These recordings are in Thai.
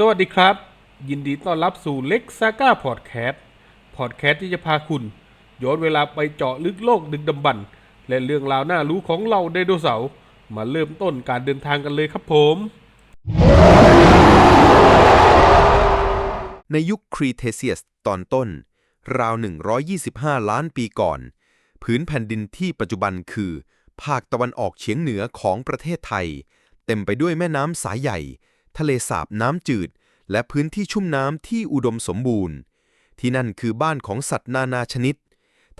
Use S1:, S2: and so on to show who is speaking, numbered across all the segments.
S1: สวัสดีครับ ยินดีต้อนรับสู่เล็กซาก้าพอดแคสต์พอดแคสต์ที่จะพาคุณ ย้อนเวลาไปเจาะลึกโลกดึกดำบรรพ์และเรื่องราวน่ารู้ของเราไดโนเสาร์มาเริ่มต้นการเดินทางกันเลยครับผม
S2: ในยุคครีเทเซียสตอนต้น ราว 125 ล้านปีก่อน พื้นแผ่นดินที่ปัจจุบันคือ ภาคตะวันออกเฉียงเหนือของประเทศไทย เต็มไปด้วยแม่น้ำสายใหญ่ ทะเลสาบน้ำจืด และพื้นที่ชุ่มน้ำที่อุดมสมบูรณ์ ที่นั่นคือบ้านของสัตว์นานาชนิด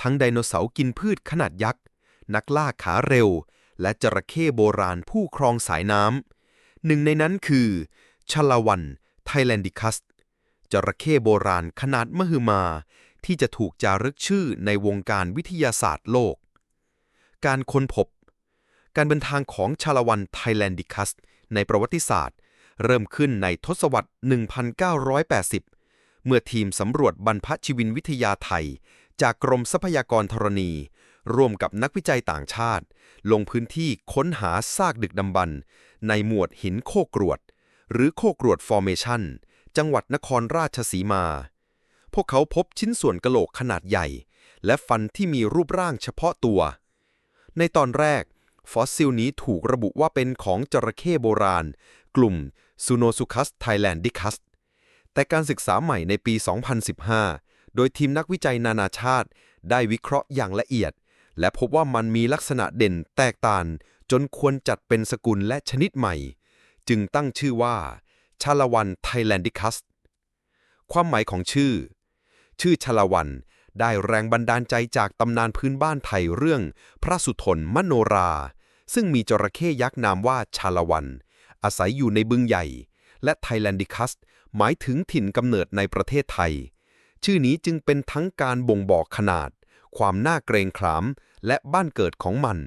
S2: ทั้งไดโนเสาร์กินพืชขนาดยักษ์ นักล่าขาเร็ว และจระเข้โบราณผู้ครองสายน้ำหนึ่งในนั้นคือชลาวันไทแลนดิคัสจระเข้โบราณขนาดมหึมา ที่จะถูกจารึกชื่อในวงการวิทยาศาสตร์โลก การค้นพบ การเดินทางของชาลวันไทแลนดิคัสในประวัติศาสตร์ เริ่มขึ้นในทศวรรษ 1980 เมื่อทีมสำรวจบรรพชีวินวิทยาไทย จากกรมทรัพยากรธรณี ร่วมกับนักวิจัยต่างชาติ ลงพื้นที่ค้นหาซากดึกดำบรรในหมวดหินโคกรวด หรือโคกรวดฟอร์เมชันจังหวัดนครราชสีมา พวกเขาพบชิ้นส่วนกะโหลกขนาดใหญ่ และฟันที่มีรูปร่างเฉพาะตัว ในตอนแรก ฟอสซิลนี้ถูกระบุว่าเป็นของจระเข้โบราณ กลุ่ม ซูโนซุคัสไทแลนดิคัสแต่การศึกษาใหม่ในปี 2015 โดยทีมนักวิจัยนานาชาติ ได้วิเคราะห์อย่างละเอียด และพบว่ามันมีลักษณะเด่นแตกต่าง จนควรจัดเป็นสกุลและชนิดใหม่ จึงตั้งชื่อว่า ชาละวันไทยแลนดิคัส ความหมายของชื่อ ชื่อชาละวันได้แรงบันดาลใจจากตำนานพื้นบ้านไทยเรื่อง พระสุทนมโนรา ซึ่งมีจระเข้ยักษ์นามว่าชาละวัน อาศัยอยู่ในบึงใหญ่ และไทแลนดิคัสหมายถึงถิ่นกำเนิดในประเทศไทย ชื่อนี้จึงเป็นทั้งการบ่งบอกขนาด ความน่าเกรงขาม และบ้านเกิดของมัน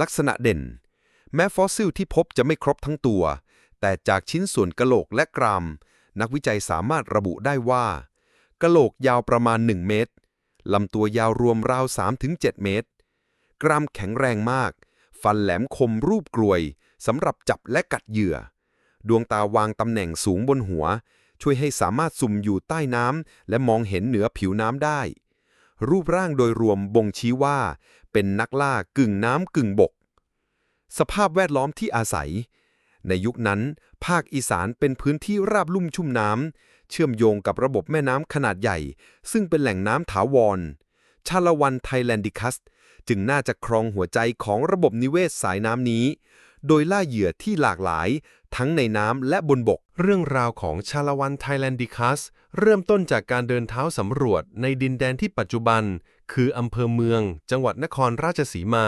S2: ลักษณะเด่น แม้ฟอสซิลที่พบจะไม่ครบทั้งตัว แต่จากชิ้นส่วนกะโหลกและกราม นักวิจัยสามารถระบุได้ว่ากะโหลกยาวประมาณ 1 เมตร ลำตัวยาวรวมราว 3-7 เมตร กรามแข็งแรงมาก ฟันแหลมคมรูปกลวย สำหรับจับและกัดเหยื่อ ดวงตาวางตำแหน่งสูงบนหัว ช่วยให้สามารถสุ่มอยู่ใต้น้ำและมองเห็นเหนือผิวน้ำได้ รูปร่างโดยรวมบ่งชี้ว่า เป็นนักล่ากึ่งน้ำกึ่งบก สภาพแวดล้อมที่อาศัย ในยุคนั้น ภาคอีสานเป็นพื้นที่ราบลุ่มชุ่มน้ำเชื่อมโยงกับระบบแม่น้ำขนาดใหญ่ ซึ่งเป็นแหล่งน้ำถาวรชาละวันไทแลนดิคัส จึงน่าจะครองหัวใจของระบบนิเวศสายน้ำนี้ โดยล่าเหยื่อที่หลากหลาย ทั้งในน้ำและบนบก
S3: เรื่องราวของชาละวันไทแลนดิคัส เริ่มต้นจากการเดินเท้าสำรวจในดินแดนที่ปัจจุบัน คืออำเภอเมือง จังหวัดนครราชสีมา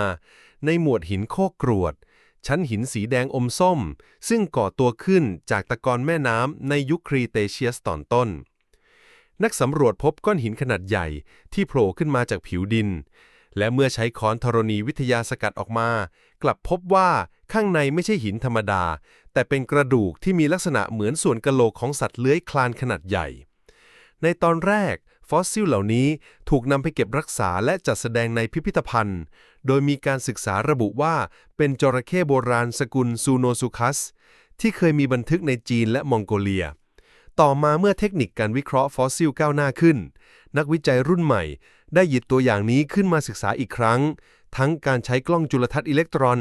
S3: ในหมวดหินโคกกรวด ชั้นหินสีแดงอมส้ม ซึ่งก่อตัวขึ้นจากตะกอนแม่น้ำในยุคครีเตเชียสตอนต้นนักสำรวจพบก้อนหินขนาดใหญ่ที่โผล่ขึ้นมาจากผิวดิน และเมื่อใช้ค้อนธรณีวิทยาสกัดออกมา กลับพบว่า ข้างในไม่ใช่หินธรรมดา แต่เป็นกระดูกที่มีลักษณะเหมือนส่วนกะโหลกของสัตว์เลื้อยคลานขนาดใหญ่ ในตอนแรก ฟอสซิลเหล่านี้ถูกนำไปเก็บรักษาและจัดแสดงในพิพิธภัณฑ์ โดยมีการศึกษาระบุว่าเป็นจระเข้โบราณสกุลซูโนซุคัส ที่เคยมีบันทึกในจีนและมองโกเลียต่อมาเมื่อเทคนิคการวิเคราะห์ฟอสซิลก้าวหน้าขึ้น นักวิจัยรุ่นใหม่ ได้หยิบตัวอย่างนี้ขึ้นมาศึกษาอีกครั้ง ทั้งการใช้กล้องจุลทรรศน์อิเล็กตรอน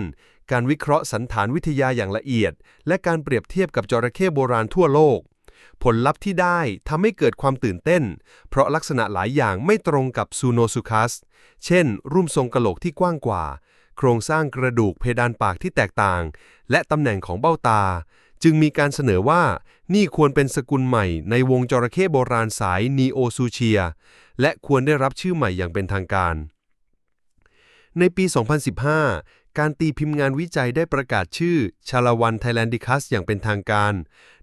S3: การวิเคราะห์สันฐานวิทยาอย่างละเอียด และการเปรียบเทียบกับจระเข้โบราณทั่วโลก ผลลัพธ์ที่ได้ทำให้เกิดความตื่นเต้น เพราะลักษณะหลายอย่างไม่ตรงกับซูโนซุคัส เช่น รูปทรงกะโหลกที่กว้างกว่า โครงสร้างกระดูกเพดานปากที่แตกต่าง และตำแหน่งของเบ้าตา จึงมีการเสนอว่านี่ควรเป็นสกุลใหม่ในวงจระเข้โบราณสายนีโอซูเชีย และควรได้รับชื่อใหม่อย่างเป็นทางการในปี 2015 การตีพิมพ์งานวิจัยได้ประกาศชื่อชาละวันไทแลนดิคัสอย่างเป็นทางการ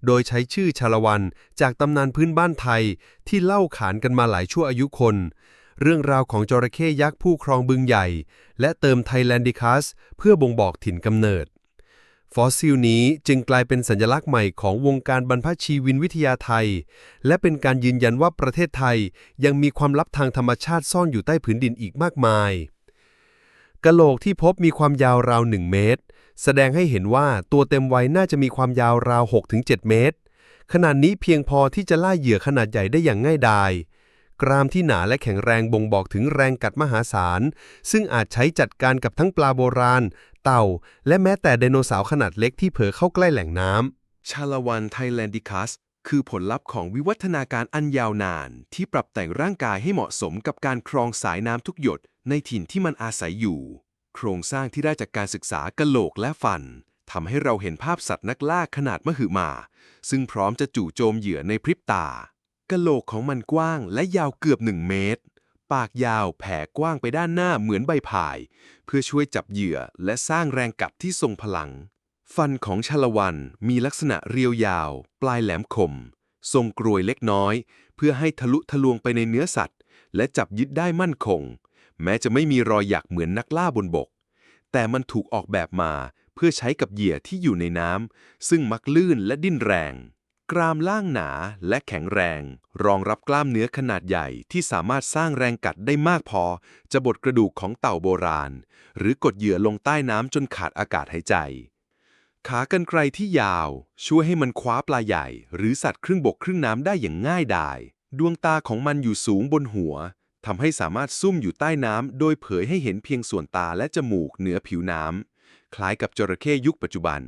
S3: โดยใช้ชื่อชาละวันจากตำนานพื้นบ้านไทยที่เล่าขานกันมาหลายชั่วอายุคน เรื่องราวของจระเข้ยักษ์ผู้ครองบึงใหญ่ และเติมไทแลนดิคัสเพื่อบ่งบอกถิ่นกำเนิด ฟอสซิลนี้จึงกลายเป็นสัญลักษณ์ใหม่ของวงการบรรพชีวินวิทยาไทย และเป็นการยืนยันว่าประเทศไทยยังมีความลับทางธรรมชาติซ่อนอยู่ใต้ผืนดินอีกมากมาย กะโหลกที่พบมีความยาวราว 1 เมตร แสดงให้เห็นว่าตัวเต็มวัยน่าจะมีความยาวราว 6-7 เมตร ขนาดนี้เพียงพอที่จะล่าเหยื่อขนาดใหญ่ได้อย่างง่ายดาย กรามที่หนาและแข็งแรงบ่งบอกถึงแรงกัดมหาศาล ซึ่งอาจใช้จัดการกับทั้งปลาโบราณ เต่า และแม้แต่ไดโนเสาร์ขนาดเล็กที่เผลอเข้าใกล้แหล่งน้ำ
S2: ชาลาวันไทแลนดิคัสคือผลลัพธ์ของวิวัฒนาการอันยาวนาน ที่ปรับแต่งร่างกายให้เหมาะสมกับการครองสายน้ำทุกหยด ในถิ่นที่มันอาศัยอยู่ โครงสร้างที่ได้จากการศึกษากะโหลกและฟันทำให้เราเห็นภาพสัตว์นักล่าขนาดมหึมา ซึ่งพร้อมจะจู่โจมเหยื่อในพริบตากะโหลกของมันกว้างและยาวเกือบหนึ่งเมตร ปากยาวแผ่กว้างไปด้านหน้าเหมือนใบพาย เพื่อช่วยจับเหยื่อและสร้างแรงกัดที่ทรงพลัง ฟันของชาละวันมีลักษณะเรียวยาว ปลายแหลมคม ทรงกรวยเล็กน้อย เพื่อให้ทะลุทะลวงไปในเนื้อสัตว์ และจับยึดได้มั่นคง แม้จะไม่มีรอยหยักเหมือนนักล่าบนบก แต่มันถูกออกแบบมาเพื่อใช้กับเหยื่อที่อยู่ในน้ำซึ่งมักลื่นและดิ้นแรง กรามล่างหนาและแข็งแรง รองรับกล้ามเนื้อขนาดใหญ่ที่สามารถสร้างแรงกัดได้มากพอ จะบดกระดูกของเต่าโบราณ หรือกดเหยื่อลงใต้น้ำจนขาดอากาศหายใจ ขากรรไกรที่ยาว ช่วยให้มันคว้าปลาใหญ่ หรือสัตว์ครึ่งบกครึ่งน้ำได้อย่างง่ายดายดวงตาของมันอยู่สูงบนหัว ทำให้สามารถซุ่มอยู่ใต้น้ำโดยเผยให้เห็นเพียงส่วนตาและจมูกเหนือผิวน้ำคล้ายกับจระเข้ยุคปัจจุบัน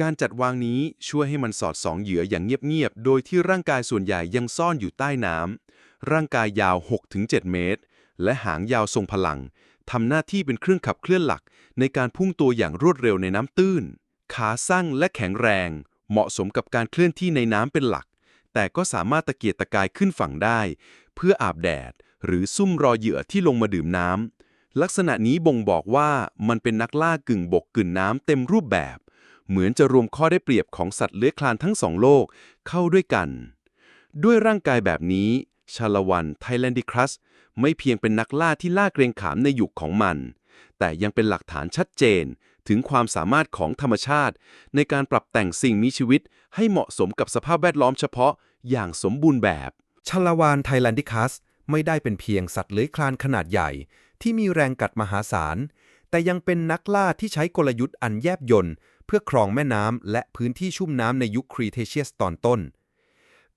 S2: การจัดวางนี้ช่วยให้มันสอดส่องเหยื่ออย่างเงียบๆ โดยที่ร่างกายส่วนใหญ่ยังซ่อนอยู่ใต้น้ำร่างกายยาว 6-7 เมตร และหางยาวทรงพลังทำหน้าที่เป็นเครื่องขับเคลื่อนหลัก ในการพุ่งตัวอย่างรวดเร็วในน้ำตื้น ขาสั้นและแข็งแรง เหมาะสมกับการเคลื่อนที่ในน้ำเป็นหลัก แต่ก็สามารถตะเกียกตะกายขึ้นฝั่งได้ เพื่ออาบแดด หรือซุ่มรอเหยื่อที่ลงมาดื่มน้ำลักษณะนี้บ่งบอกว่ามันเป็นนักล่ากึ่งบกกึ่งน้ำเต็มรูปแบบ เหมือนจะรวมข้อได้เปรียบของสัตว์เลื้อยคลานทั้งสองโลกเข้าด้วยกัน ด้วยร่างกายแบบนี้ ชาละวันไทแลนดิครัสไม่เพียงเป็นนักล่าที่ล่าเกรงขามในยุคของมัน แต่ยังเป็นหลักฐานชัดเจนถึงความสามารถของธรรมชาติ ในการปรับแต่งสิ่งมีชีวิต ให้เหมาะสมกับสภาพแวดล้อมเฉพาะอย่างสมบูรณ์แบบ
S3: ชลาวานไทแลนดิคัส ไม่ได้เป็นเพียงสัตว์เลื้อยคลานขนาดใหญ่ ที่มีแรงกัดมหาศาล แต่ยังเป็นนักล่าที่ใช้กลยุทธ์อันแยบยลเพื่อครองแม่น้ำและพื้นที่ชุ่มน้ำในยุคครีเทเชียสตอนต้น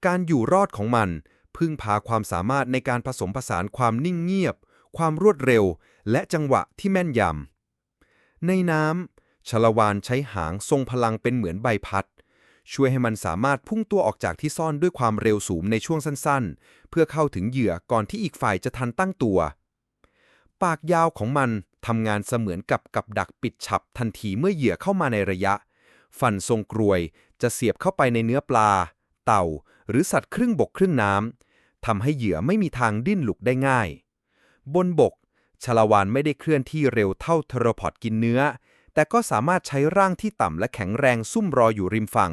S3: การอยู่รอดของมันพึ่งพาความสามารถในการผสมผสานความนิ่งเงียบ ความรวดเร็ว และจังหวะที่แม่นยำในน้ำชลวานใช้หางทรงพลังเป็นเหมือนใบพัด ช่วยให้มันสามารถพุ่งตัวออกจากที่ซ่อนด้วยความเร็วสูงในช่วงสั้นๆ เพื่อเข้าถึงเหยื่อก่อนที่อีกฝ่ายจะทันตั้งตัว ปากยาวของมันทำงานเสมือนกับกับดักปิดฉับทันทีเมื่อเหยื่อเข้ามาในระยะ ฟันทรงกรวยจะเสียบเข้าไปในเนื้อปลา เต่า หรือสัตว์ครึ่งบกครึ่งน้ำทำให้เหยื่อไม่มีทางดิ้นหลุกได้ง่าย บนบกชลาวานไม่ได้เคลื่อนที่เร็วเท่าเทรพอดกินเนื้อ แต่ก็สามารถใช้ร่างที่ต่ำและแข็งแรงซุ่มรออยู่ริมฝั่ง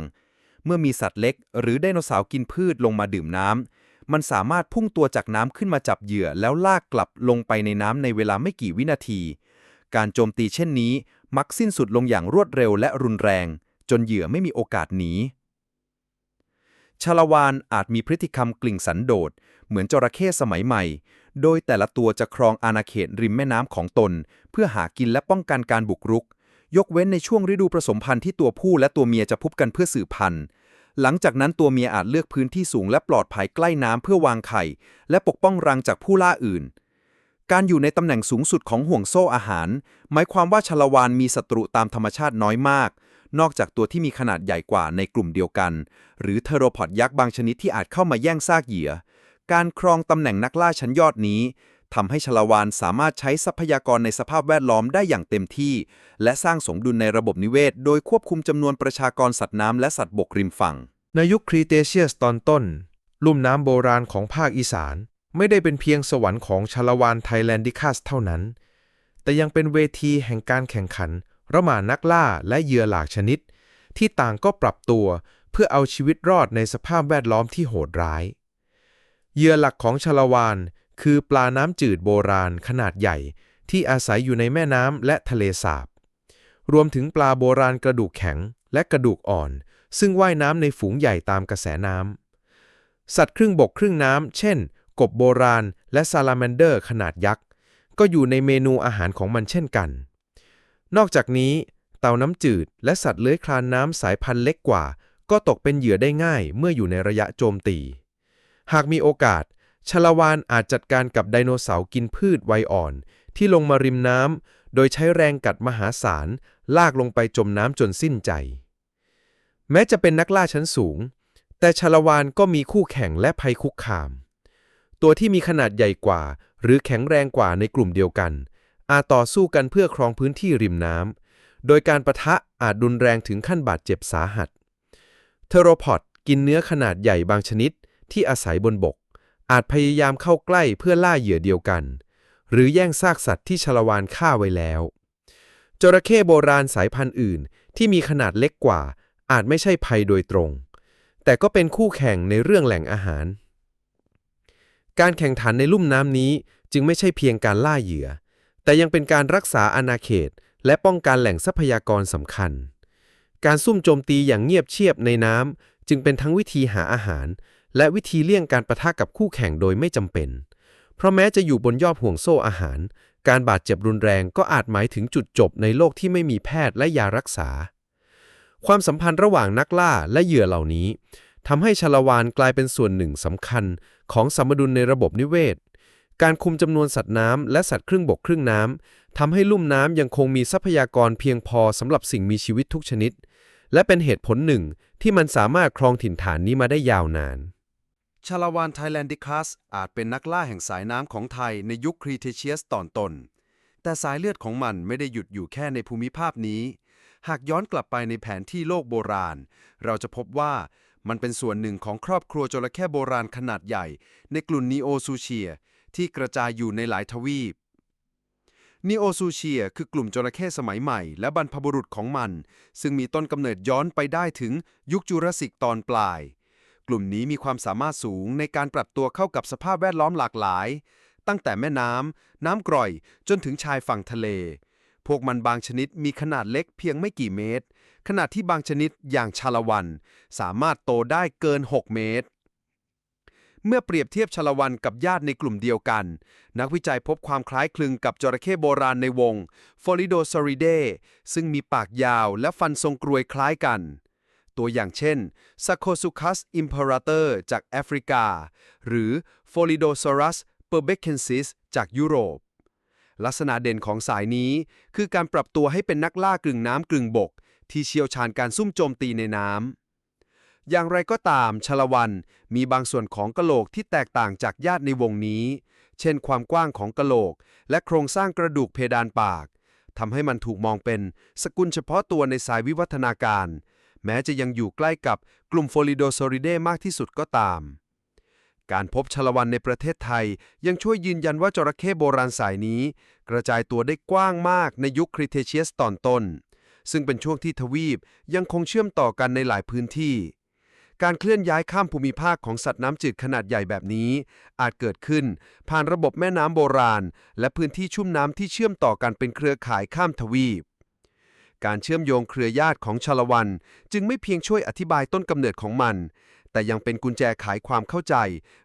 S3: เมื่อมีสัตว์เล็ก หรือไดโนเสาร์กินพืชลงมาดื่มน้ำ มันสามารถพุ่งตัวจากน้ำขึ้นมาจับเหยื่อแล้วลากกลับลงไปในน้ำในเวลาไม่กี่วินาที การโจมตีเช่นนี้มักสิ้นสุดลงอย่างรวดเร็วและรุนแรง จนเหยื่อไม่มีโอกาสหนีชาละวานอาจมีพฤติกรรมกลิ่งสันโดษ เหมือนจระเข้สมัยใหม่ โดยแต่ละตัวจะครองอาณาเขตริมแม่น้ำของตน เพื่อหากินและป้องกันการบุกรุก ยกเว้นในช่วงฤดูผสมพันธุ์ที่ตัวผู้และตัวเมียจะพบกันเพื่อสืบพันธุ์ หลังจากนั้นตัวเมียอาจเลือกพื้นที่สูงและปลอดภัยใกล้น้ำเพื่อวางไข่ และปกป้องรังจากผู้ล่าอื่น การอยู่ในตำแหน่งสูงสุดของห่วงโซ่อาหาร หมายความว่าชลวานมีศัตรูตามธรรมชาติน้อยมาก นอกจากตัวที่มีขนาดใหญ่กว่าในกลุ่มเดียวกัน หรือเทโรพอดยักษ์บางชนิดที่อาจเข้ามาแย่งซากเหยื่อ การครองตำแหน่งนักล่าชั้นยอดนี้ ทำให้ชลาวานสามารถใช้ทรัพยากรในสภาพแวดล้อมได้อย่างเต็มที่ และสร้างสมดุลในระบบนิเวศ โดยควบคุมจำนวนประชากรสัตว์น้ำและสัตว์บกริมฝั่ง
S4: ในยุคครีเทเชียสตอนต้น ลุ่มน้ำโบราณของภาคอีสาน ไม่ได้เป็นเพียงสวรรค์ของชละวานไทแลนดิคัสเท่านั้น แต่ยังเป็นเวทีแห่งการแข่งขัน ระหว่างนักล่าและเหยื่อหลากชนิด ที่ต่างก็ปรับตัวเพื่อเอาชีวิตรอดในสภาพแวดล้อมที่โหดร้ายเหยื่อหลักของชละวาน คือปลาน้ำจืดโบราณขนาดใหญ่ ที่อาศัยอยู่ในแม่น้ำและทะเลสาบ รวมถึงปลาโบราณกระดูกแข็งและกระดูกอ่อน ซึ่งว่ายน้ำในฝูงใหญ่ตามกระแสน้ำ สัตว์ครึ่งบกครึ่งน้ำ เช่น กบโบราณ และซาลาแมนเดอร์ขนาดยักษ์ ก็อยู่ในเมนูอาหารของมันเช่นกัน นอกจากนี้ เต่าน้ำจืด และสัตว์เลื้อยคลานน้ำสายพันธุ์เล็กกว่า ก็ตกเป็นเหยื่อได้ง่ายเมื่ออยู่ในระยะโจมตี หากมีโอกาส ชลาวานอาจจัดการกับไดโนเสาร์กินพืชวัยอ่อน ที่ลงมาริมน้ำโดยใช้แรงกัดมหาศาล ลากลงไปจมน้ำจนสิ้นใจ แม้จะเป็นนักล่าชั้นสูง แต่ชลาวานก็มีคู่แข่งและภัยคุกคาม ตัวที่มีขนาดใหญ่กว่า หรือแข็งแรงกว่าในกลุ่มเดียวกัน อาจต่อสู้กันเพื่อครองพื้นที่ริมน้ำโดยการประทะอาจรุนแรงถึงขั้นบาดเจ็บสาหัสเทโรพอดกินเนื้อขนาดใหญ่บางชนิดที่อาศัยบนบก อาจพยายามเข้าใกล้เพื่อล่าเหยื่อเดียวกัน หรือแย่งซากสัตว์ที่ชลวานฆ่าไว้แล้วจระเข้โบราณสายพันธุ์อื่นที่มีขนาดเล็กกว่า อาจไม่ใช่ภัยโดยตรง แต่ก็เป็นคู่แข่งในเรื่องแหล่งอาหาร การแข่งขันในลุ่มน้ำนี้จึงไม่ใช่เพียงการล่าเหยื่อ แต่ยังเป็นการรักษาอาณาเขต และป้องกันแหล่งทรัพยากรสำคัญ การซุ่มโจมตีอย่างเงียบเชียบในน้ำจึงเป็นทั้งวิธีหาอาหาร และวิธีเลี่ยงการประทะกับคู่แข่งโดยไม่จำเป็น เพราะแม้จะอยู่บนยอดห่วงโซ่อาหาร การบาดเจ็บรุนแรงก็อาจหมายถึงจุดจบในโลกที่ไม่มีแพทย์และยารักษา ความสัมพันธ์ระหว่างนักล่าและเหยื่อเหล่านี้ทำให้ชลาวานกลายเป็นส่วนหนึ่งสำคัญของสมดุลในระบบนิเวศ การคุมจำนวนสัตว์น้ำและสัตว์ครึ่งบกครึ่งน้ำทำให้ลุ่มน้ำยังคงมีทรัพยากรเพียงพอสำหรับสิ่งมีชีวิตทุกชนิด และเป็นเหตุผลหนึ่งที่มันสามารถครองถิ่นฐานนี้มาได้ยาวนาน
S2: ชาลาวานไทแลนดิคัสอาจเป็นนักล่าแห่งสายน้ำของไทยในยุคครีเทเชียสตอนต้น แต่สายเลือดของมันไม่ได้หยุดอยู่แค่ในภูมิภาคนี้ หากย้อนกลับไปในแผนที่โลกโบราณ เราจะพบว่ามันเป็นส่วนหนึ่งของครอบครัวจระเข้โบราณขนาดใหญ่ ในกลุ่มนีโอซูเชีย ที่กระจายอยู่ในหลายทวีปนีโอซูเชียคือกลุ่มจระเข้สมัยใหม่และบรรพบุรุษของมัน ซึ่งมีต้นกำเนิดย้อนไปได้ถึงยุคจูราสสิกตอนปลาย กลุ่มนี้มีความสามารถสูงในการปรับตัวเข้ากับสภาพแวดล้อมหลากหลาย ตั้งแต่แม่น้ำ น้ำกร่อย จนถึงชายฝั่งทะเล พวกมันบางชนิดมีขนาดเล็กเพียงไม่กี่เมตร ขณะที่บางชนิดอย่างชาละวัน สามารถโตได้เกิน 6 เมตร เมื่อเปรียบเทียบชาละวันกับญาติในกลุ่มเดียวกัน นักวิจัยพบความคล้ายคลึงกับจระเข้โบราณในวง f o l i d o s a u r i d e ซึ่งมีปากยาวและฟันทรงกรวยคล้ายกัน ตัวอย่างเช่น s a c o s u c u s imperator จากแอฟริกา หรือ f o l i d o s a u r u s p e r b e c k e n s i s จากยุโรป ลักษณะเด่นของสายนี้ คือการปรับตัวให้เป็นนักล่ากึ่งน้ำกึ่งบก ที่เชี่ยวชาญการซุ่มโจมตีในน้ำ อย่างไรก็ตามชลวันมีบางส่วนของกะโหลกที่แตกต่างจากญาติในวงนี้ เช่นความกว้างของกะโหลก และโครงสร้างกระดูกเพดานปากทำให้มันถูกมองเป็นสกุลเฉพาะตัวในสายวิวัฒนาการ แม้จะยังอยู่ใกล้กับกลุ่มโฟลิโดโซริเดมากที่สุดก็ตาม การพบชลวันในประเทศไทยยังช่วยยืนยันว่าจระเข้โบราณสายนี้ กระจายตัวได้กว้างมากในยุคคริเทเชียสตอนต้น ซึ่งเป็นช่วงที่ทวีปยังคงเชื่อมต่อกันในหลายพื้นที่การเคลื่อนย้ายข้ามภูมิภาคของสัตว์น้ำจืดขนาดใหญ่แบบนี้ อาจเกิดขึ้นผ่านระบบแม่น้ำโบราณ และพื้นที่ชุ่มน้ำที่เชื่อมต่อกันเป็นเครือข่ายข้ามทวีป การเชื่อมโยงเครือญาติของชาละวัน จึงไม่เพียงช่วยอธิบายต้นกำเนิดของมัน แต่ยังเป็นกุญแจไขความเข้าใจ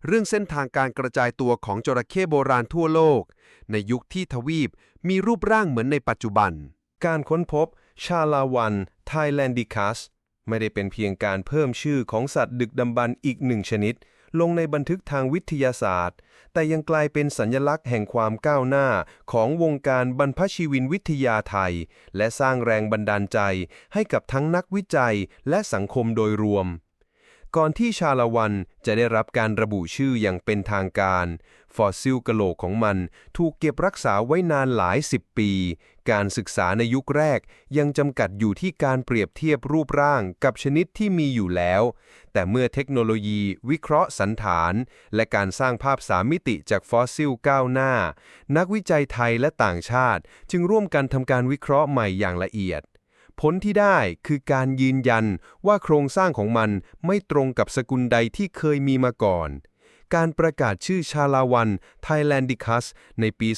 S2: เรื่องเส้นทางการกระจายตัวของจระเข้โบราณทั่วโลก ในยุคที่ทวีปมีรูปร่างเหมือนในปัจจุบัน
S3: การค้นพบชาลาวันไทแลนดิคัสไม่ได้เป็นเพียงการเพิ่มชื่อของสัตว์ดึกดำบรรพ์อีกหนึ่งชนิด ลงในบันทึกทางวิทยาศาสตร์ แต่ยังกลายเป็นสัญลักษณ์แห่งความก้าวหน้าของวงการบรรพชีวินวิทยาไทย และสร้างแรงบันดาลใจให้กับทั้งนักวิจัยและสังคมโดยรวมก่อนที่ชาละวันจะได้รับการระบุชื่ออย่างเป็นทางการ ฟอสซิลกะโหลกของมัน ถูกเก็บรักษาไว้นานหลายสิบปี การศึกษาในยุคแรกยังจำกัดอยู่ที่การเปรียบเทียบรูปร่างกับชนิดที่มีอยู่แล้ว แต่เมื่อเทคโนโลยี วิเคราะห์สันฐาน และการสร้างภาพสามมิติจากฟอสซิลก้าวหน้า นักวิจัยไทยและต่างชาติ จึงร่วมกันทำการวิเคราะห์ใหม่อย่างละเอียดผลที่ได้คือการยืนยันว่าโครงสร้างของมันไม่ตรงกับสกุลใดที่เคยมีมาก่อน การประกาศชื่อชาลาวันไทแลนดิคัสในปี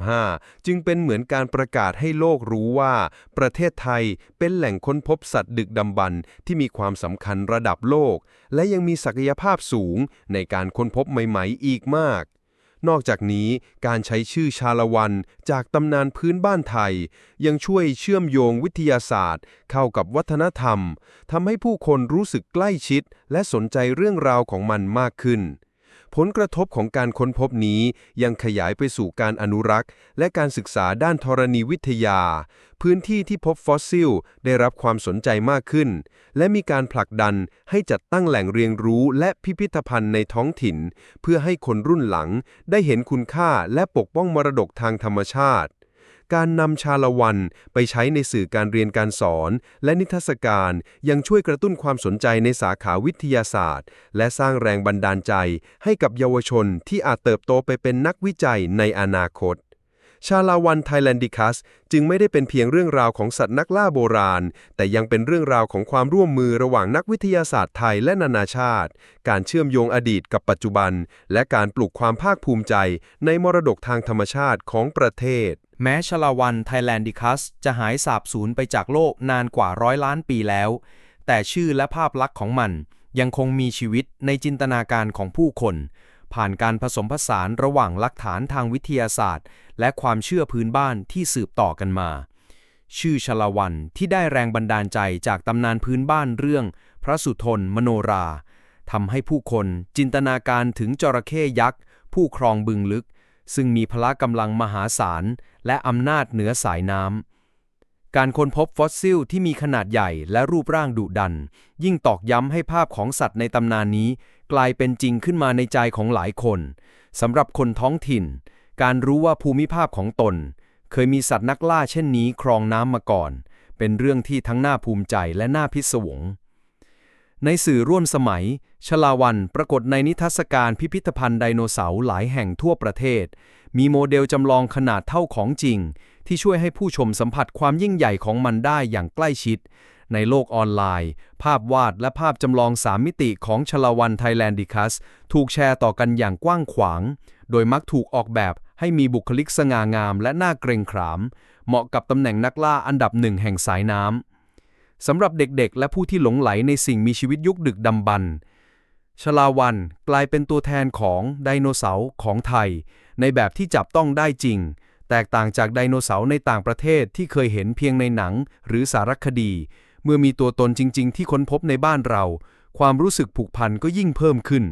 S3: 2015 จึงเป็นเหมือนการประกาศให้โลกรู้ว่า ประเทศไทยเป็นแหล่งค้นพบสัตว์ดึกดำบรรพ์ที่มีความสำคัญระดับโลก และยังมีศักยภาพสูงในการค้นพบใหม่ ๆ อีกมากนอกจากนี้การใช้ชื่อชาละวันจากตำนานพื้นบ้านไทย ยังช่วยเชื่อมโยงวิทยาศาสตร์ เข้ากับวัฒนธรรมทำให้ผู้คนรู้สึกใกล้ชิด และสนใจเรื่องราวของมันมากขึ้น ผลกระทบของการค้นพบนี้ยังขยายไปสู่การอนุรักษ์ และการศึกษาด้านธรณีวิทยา พื้นที่ที่พบฟอสซิล ได้รับความสนใจมากขึ้น และมีการผลักดันให้จัดตั้งแหล่งเรียนรู้และพิพิธภัณฑ์ในท้องถิ่น เพื่อให้คนรุ่นหลังได้เห็นคุณค่าและปกป้องมรดกทางธรรมชาติ การนำชาละวันไปใช้ในสื่อการเรียนการสอน และนิทรรศการยังช่วยกระตุ้นความสนใจในสาขาวิทยาศาสตร์ และสร้างแรงบันดาลใจให้กับเยาวชนที่อาจเติบโตไปเป็นนักวิจัยในอนาคต ชาลาวันไทแลนดิคัสจึงไม่ได้เป็นเพียงเรื่องราวของสัตว์นักล่าโบราณ แต่ยังเป็นเรื่องราวของความร่วมมือระหว่างนักวิทยาศาสตร์ไทยและนานาชาติ การเชื่อมโยงอดีตกับปัจจุบัน และการปลูกความภาคภูมิใจในมรดกทางธรรมชาติของประเทศ
S2: แม้ชลาวันไทแลนดิคัสจะหายสาบสูญไปจากโลกนานกว่าร้อยล้านปีแล้ว แต่ชื่อและภาพลักษณ์ของมันยังคงมีชีวิตในจินตนาการของผู้คน ผ่านการผสมผสานระหว่างหลักฐานทางวิทยาศาสตร์ และความเชื่อพื้นบ้านที่สืบต่อกันมา ชื่อชลาวันที่ได้แรงบันดาลใจจากตำนานพื้นบ้านเรื่อง พระสุทนมโนราทำให้ผู้คนจินตนาการถึงจระเข้ยักษ์ ผู้ครองบึงลึก ซึ่งมีพละกำลังมหาศาล และอำนาจเหนือสายน้ำ การค้นพบฟอสซิลที่มีขนาดใหญ่และรูปร่างดุดัน ยิ่งตอกย้ำให้ภาพของสัตว์ในตำนานนี้ กลายเป็นจริงขึ้นมาในใจของหลายคนสำหรับคนท้องถิ่น การรู้ว่าภูมิภาคของตน เคยมีสัตว์นักล่าเช่นนี้ครองน้ำมาก่อน เป็นเรื่องที่ทั้งน่าภูมิใจและน่าพิศวง ในสื่อร่วมสมัย ชลาวันปรากฏในนิทรรศการพิพิธภัณฑ์ไดโนเสาร์หลายแห่งทั่วประเทศ มีโมเดลจำลองขนาดเท่าของจริง ที่ช่วยให้ผู้ชมสัมผัสความยิ่งใหญ่ของมันได้อย่างใกล้ชิด ในโลกออนไลน์ ภาพวาดและภาพจำลองสามมิติของชลาวันไทยแลนดิคัส ถูกแชร์ต่อกันอย่างกว้างขวาง โดยมักถูกออกแบบให้มีบุคลิกสง่างามและน่าเกรงขาม เหมาะกับตำแหน่งนักล่าอันดับหนึ่งแห่งสายน้ำ สำหรับเด็กๆ และผู้ที่หลงไหลในสิ่งมีชีวิตยุคดึกดำบรรพ์ชลาวันกลายเป็นตัวแทนของไดโนเสาร์ของไทย ในแบบที่จับต้องได้จริง แตกต่างจากไดโนเสาร์ในต่างประเทศที่เคยเห็นเพียงในหนังหรือสารคดี เมื่อมีตัวตนจริง ๆ ที่ค้นพบในบ้านเรา ความรู้สึกผูกพันก็ยิ่งเพิ่มขึ้น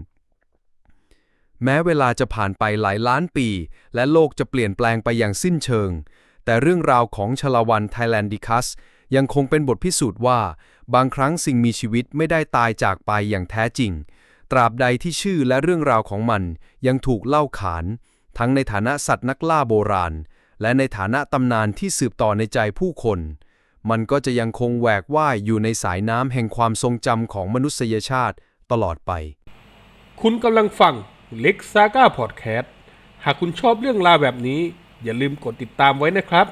S2: แม้เวลาจะผ่านไปหลายล้านปี และโลกจะเปลี่ยนแปลงไปอย่างสิ้นเชิง แต่เรื่องราวของชลาวันไทแลนดิคัส ยังคงเป็นบทพิสูจน์ว่า บางครั้งสิ่งมีชีวิตไม่ได้ตายจากไปอย่างแท้จริง ตราบใดที่ชื่อและเรื่องราวของมันยังถูกเล่าขาน ทั้งในฐานะสัตว์นักล่าโบราณ และในฐานะตำนานที่สืบต่อในใจผู้คน มันก็จะยังคงแหวกว่ายอยู่ในสายน้ำแห่งความทรงจำของมนุษยชาติตลอดไป
S1: คุณกำลังฟังเล็กซาก้าพอดแคสต์หากคุณชอบเรื่องราวแบบนี้ อย่าลืมกดติดตามไว้นะครับ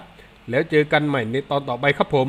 S1: แล้วเจอกันใหม่ในตอนต่อไปครับผม